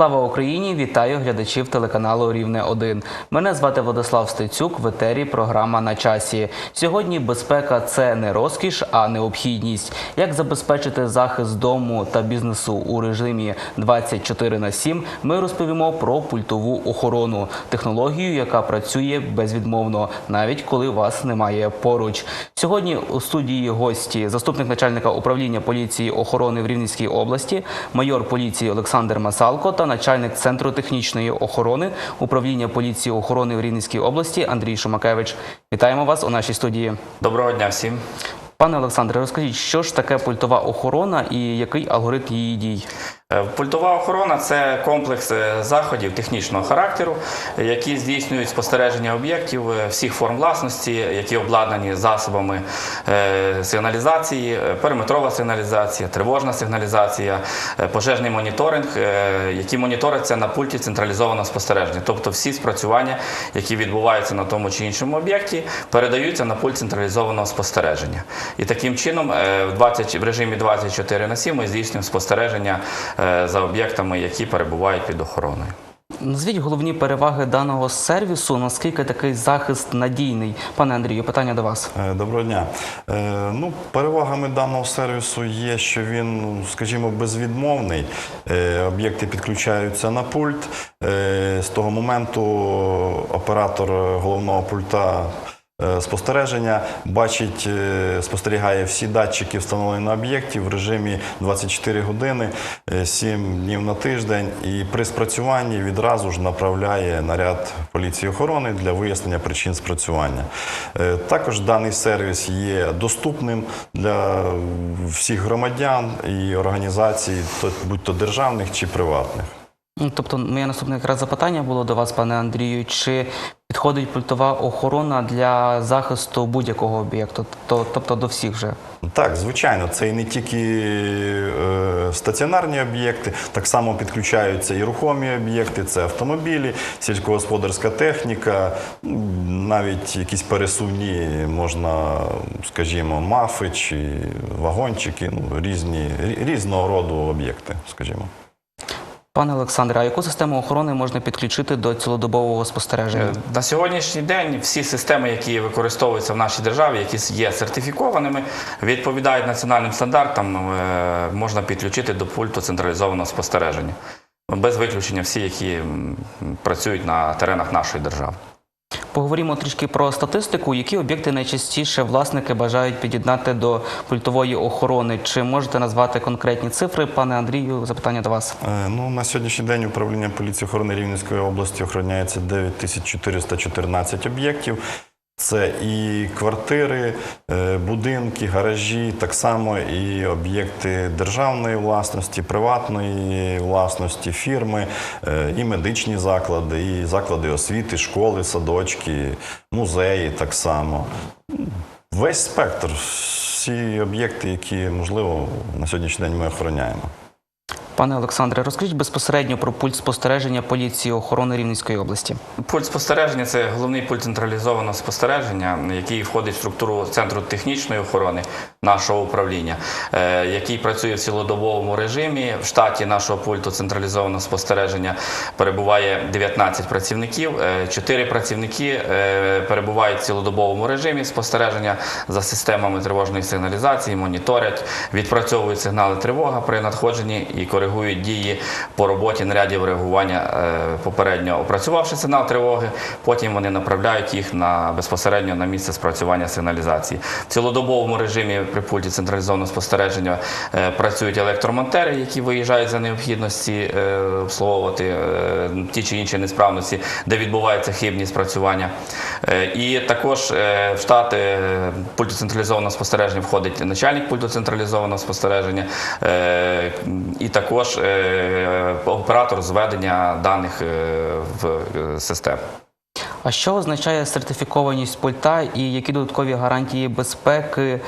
Слава Україні! Вітаю глядачів телеканалу Рівне 1 Мене звати Владислав Стецюк. В етері програма на часі. Сьогодні безпека це не розкіш, а необхідність. Як забезпечити захист дому та бізнесу у режимі 24 на 7, Ми розповімо про пультову охорону, технологію, яка працює безвідмовно, навіть коли вас немає поруч. Сьогодні у студії гості заступник начальника управління поліції охорони в Рівненській області, майор поліції Олександр Масалко та начальник центру технічної охорони управління поліції охорони в Рівненській області Андрій Шумакевич. Вітаємо вас у нашій студії. Доброго дня всім. Пане Олександре, розкажіть, що ж таке пультова охорона і який алгоритм її дій? Е, Пультова охорона це комплекс заходів технічного характеру, які здійснюють спостереження об'єктів е, всіх форм власності, які обладнані засобами е, сигналізації, периметрова сигналізація, тривожна сигналізація, пожежний моніторинг, які моніторяться на пульті централізованого спостереження. Тобто всі спрацювання, які відбуваються на тому чи іншому об'єкті, передаються на пульт централізованого спостереження. І таким чином в 20, в режимі 24 на 7 ми здійснюємо спостереження за об'єктами, які перебувають під охороною. Назвіть головні переваги даного сервісу. Наскільки такий захист надійний? Пане Андрію, питання до вас. Е, Доброго дня. Е, Ну, перевагами даного сервісу є, що він, скажімо, безвідмовний. Е, Об'єкти підключаються на пульт. Е, З того моменту оператор головного пульта. Е, Спостереження бачить, е, спостерігає всі датчики, встановлені на об'єкті в режимі 24 години, е, 7 днів на тиждень, і при спрацюванні відразу ж направляє наряд поліції охорони для вияснення причин спрацювання. Е, Також даний сервіс є доступним для всіх громадян і організацій, то- будь-то державних чи приватних. Ну, Тобто, моє наступне якраз запитання було до вас, пане Андрію. Чи підходить пультова охорона для захисту будь-якого об'єкту? То- Тобто до всіх вже? Так, звичайно, це і не тільки е, стаціонарні об'єкти, так само підключаються і рухомі об'єкти, це автомобілі, сільськогосподарська техніка, навіть якісь пересувні можна, скажімо, мафи чи вагончики, ну, різні, різного роду об'єкти, скажімо. Пане Олександре, а яку систему охорони можна підключити до цілодобового спостереження? Е, На сьогоднішній день всі системи, які використовуються в нашій державі, які є сертифікованими, відповідають національним стандартам, е, можна підключити до пульту централізованого спостереження. Без виключення всі, які працюють на теренах нашої держави. Поговоримо трішки про статистику. Які об'єкти найчастіше власники бажають під'єднати до пультової охорони? Чи можете назвати конкретні цифри? Пане Андрію, запитання до вас. Е, Ну, на сьогоднішній день управління поліції охорони Рівненської області охороняється 9414 об'єктів. Це і квартири, е, будинки, гаражі, так само і об'єкти державної власності, приватної власності, фірми, е, і медичні заклади, і заклади освіти, школи, садочки, музеї так само. Весь спектр, всі об'єкти, які можливо на сьогоднішній день ми охороняємо. Пане Олександре, розкажіть безпосередньо про пульт спостереження поліції охорони Рівненської області. Пульт спостереження це головний пульт централізованого спостереження, який входить в структуру центру технічної охорони нашого управління, е, який працює в цілодобовому режимі. В штаті нашого пульту централізованого спостереження перебуває 19 працівників. 4 працівники е, перебувають в цілодобовому режимі спостереження за системами тривожної сигналізації, моніторять, відпрацьовують сигнали тривога при надходженні і коригують дії по роботі нарядів реагування е, попередньо опрацювавши сигнал тривоги. Потім вони направляють їх на безпосередньо на місце спрацювання сигналізації. В цілодобовому режимі при пульті централізованого спостереження е, працюють електромонтери, які виїжджають за необхідності е, обслуговувати ті чи інші несправності, де відбуваються хибні спрацювання. І також в штат е, пульту централізованого спостереження входить начальник пульту централізованого спостереження і також е, оператор зведення даних е, в е, систему. А що означає сертифікованість пульта і які додаткові гарантії безпеки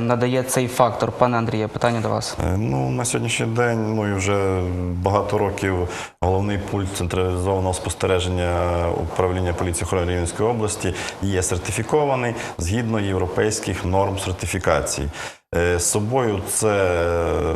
надає цей фактор? Пане Андріє, питання до вас. Ну, на сьогоднішній день, ну і вже багато років головний пульт централізованого спостереження управління поліції охорони Рівненської області є сертифікований згідно європейських норм сертифікації. Е, Собою це е,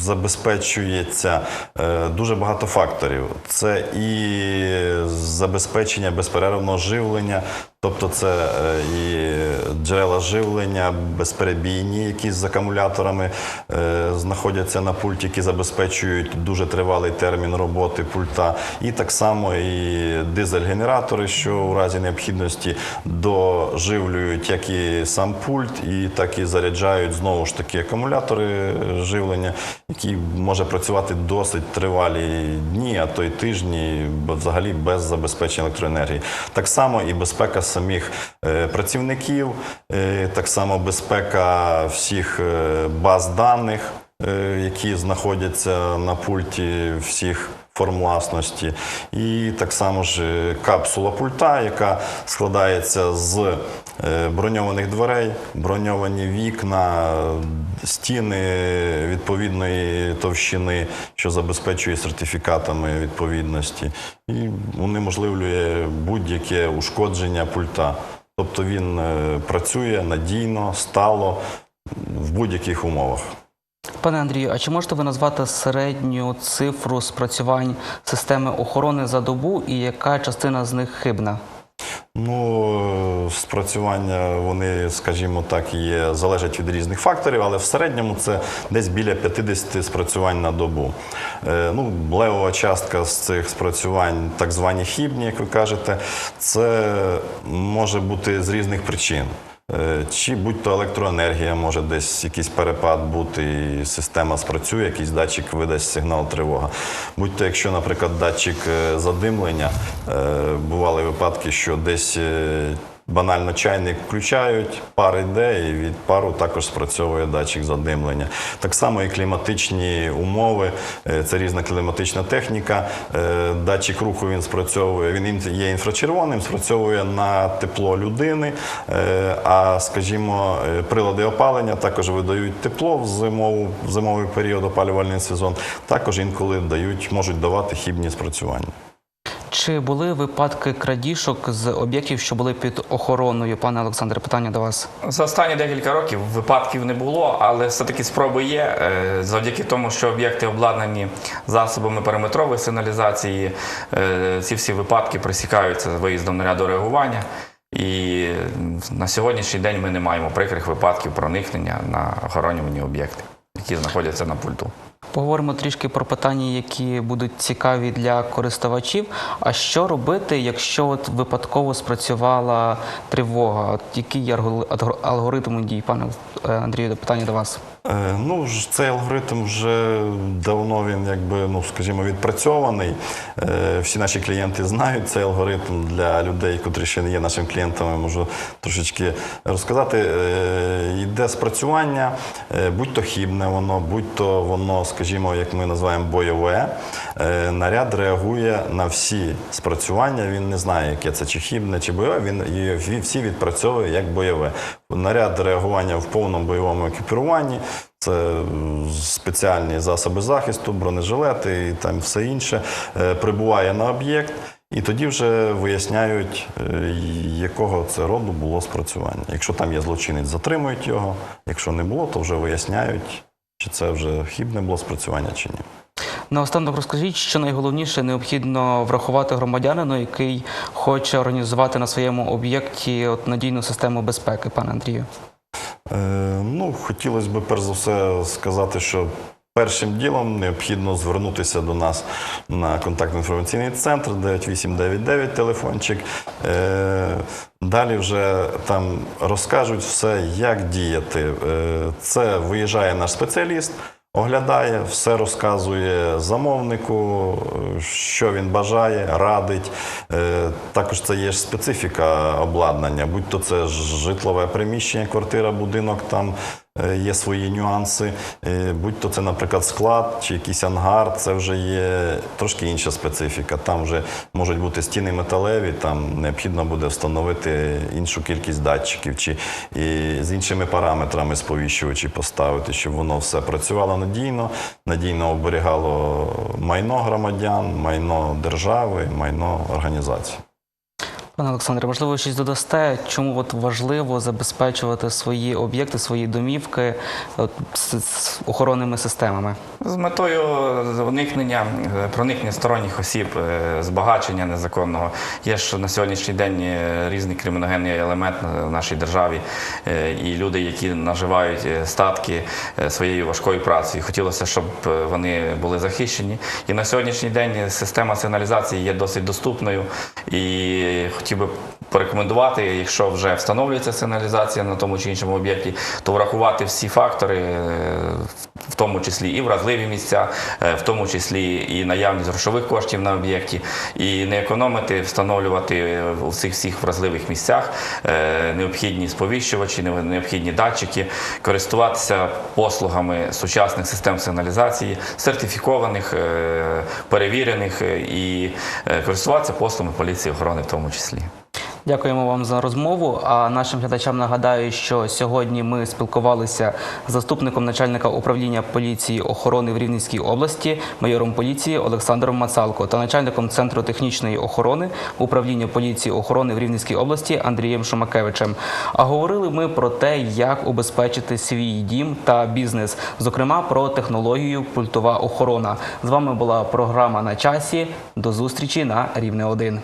забезпечується е, дуже багато факторів. Це і забезпечення безперервного живлення, тобто це е, і джерела живлення безперебійні, які з акумуляторами е, знаходяться на пульті, які забезпечують дуже тривалий термін роботи пульта. І так само і дизель-генератори, що у разі необхідності доживлюють як і сам пульт, і так і заряджають знову ж таки акумулятори живлення, які може працювати досить тривалі дні, а то й тижні, взагалі без забезпечення електроенергії. Так само і безпека самих е, працівників, е, так само безпека всіх е, баз даних, які знаходяться на пульті всіх форм власності. І так само ж е, капсула пульта, яка складається з е, броньованих дверей, броньовані вікна, стіни відповідної товщини, що забезпечує сертифікатами відповідності, і унеможливлює будь-яке ушкодження пульта. Тобто він е, працює надійно, стало в будь-яких умовах. Пане Андрію, а чи можете ви назвати середню цифру спрацювань системи охорони за добу і яка частина з них хибна? Ну, спрацювання вони, скажімо так, є, залежать від різних факторів, але в середньому це десь біля 50 спрацювань на добу. Е, ну, левова частка з цих спрацювань, так звані хібні, як ви кажете, це може бути з різних причин. Е, Чи будь-то електроенергія може десь якийсь перепад бути, і система спрацює, якийсь датчик видасть сигнал тривога. Будь-то, якщо, наприклад, датчик е, задимлення, е, бували випадки, що десь банально чайник включають, пар йде, і від пару також спрацьовує датчик задимлення. Так само і кліматичні умови, е, це різна кліматична техніка. Е, Датчик руху він спрацьовує, він ін- є інфрачервоним, спрацьовує на тепло людини. Е, А скажімо, прилади опалення також видають тепло в зимову, в зимовий період опалювальний сезон. Також інколи дають, можуть давати хібні спрацювання. Чи були випадки крадіжок з об'єктів, що були під охороною? Пане Олександре, питання до вас. За останні декілька років випадків не було, але все-таки спроби є. Е, Завдяки тому, що об'єкти обладнані засобами периметрової сигналізації, е, ці всі випадки присікаються з виїздом наряду реагування. І на сьогоднішній день ми не маємо прикрих випадків проникнення на охоронювані об'єкти, які знаходяться на пульту. Поговоримо трішки про питання, які будуть цікаві для користувачів. А що робити, якщо от випадково спрацювала тривога? От який є алгор- алгоритм дій? Пане е, Андрію, питання до вас. Е, Ну, цей алгоритм вже давно він, якби, ну, скажімо, відпрацьований. Е, Всі наші клієнти знають цей алгоритм для людей, котрі ще не є нашими клієнтами, можу трошечки розказати. Е, Йде спрацювання, е, будь-то хібне воно, будь-то воно, скажімо, як ми називаємо бойове. Е, Наряд реагує на всі спрацювання. Він не знає, яке це чи хібне, чи бойове. Він всі відпрацьовує як бойове. Наряд реагування в повному бойовому екіпіруванні. Це спеціальні засоби захисту, бронежилети і там все інше. Е, Прибуває на об'єкт, і тоді вже виясняють, е, якого це роду було спрацювання. Якщо там є злочинець, затримують його. Якщо не було, то вже виясняють, чи це вже хібне було спрацювання чи ні. Наостанок розкажіть, що найголовніше необхідно врахувати громадянину, який хоче організувати на своєму об'єкті от надійну систему безпеки, пане Андрію. Е, ну, хотілося б перш за все сказати, що першим ділом необхідно звернутися до нас на контактно-інформаційний центр 9899 телефончик. Е, далі вже там розкажуть все, як діяти. Е, це виїжджає наш спеціаліст. Оглядає, все розказує замовнику, що він бажає, радить. Е, Також це є специфіка обладнання, будь-то це житлове приміщення, квартира, будинок, там є свої нюанси. Е, Будь-то це, наприклад, склад чи якийсь ангар, це вже є трошки інша специфіка. Там вже можуть бути стіни металеві, там необхідно буде встановити іншу кількість датчиків чи і з іншими параметрами сповіщувачі поставити, щоб воно все працювало надійно, надійно оберігало майно громадян, майно держави, майно організації. Пане Олександре, можливо, щось додасте, чому от важливо забезпечувати свої об'єкти, свої домівки от, з, з охоронними системами? З метою уникнення проникнення сторонніх осіб, е, збагачення незаконного. Є ж на сьогоднішній день е, різний криміногенний елемент в нашій державі, е, і люди, які наживають статки своєю важкою працею. Хотілося, щоб вони були захищені. І на сьогоднішній день система сигналізації є досить доступною. І хотів би порекомендувати, якщо вже встановлюється сигналізація на тому чи іншому об'єкті, то врахувати всі фактори, е, в тому числі і вразливі місця, е, в тому числі і наявність грошових коштів на об'єкті, і не економити, встановлювати у цих всіх вразливих місцях е, необхідні сповіщувачі, необхідні датчики, користуватися послугами сучасних систем сигналізації, сертифікованих, е, перевірених е, і е, користуватися послугами поліції охорони в тому числі. Дякуємо вам за розмову. А нашим глядачам нагадаю, що сьогодні ми спілкувалися з заступником начальника управління поліції охорони в Рівненській області, майором поліції Олександром Мацалко та начальником центру технічної охорони управління поліції охорони в Рівненській області Андрієм Шумакевичем. А говорили ми про те, як убезпечити свій дім та бізнес, зокрема про технологію пультова охорона. З вами була програма на часі. До зустрічі на рівне 1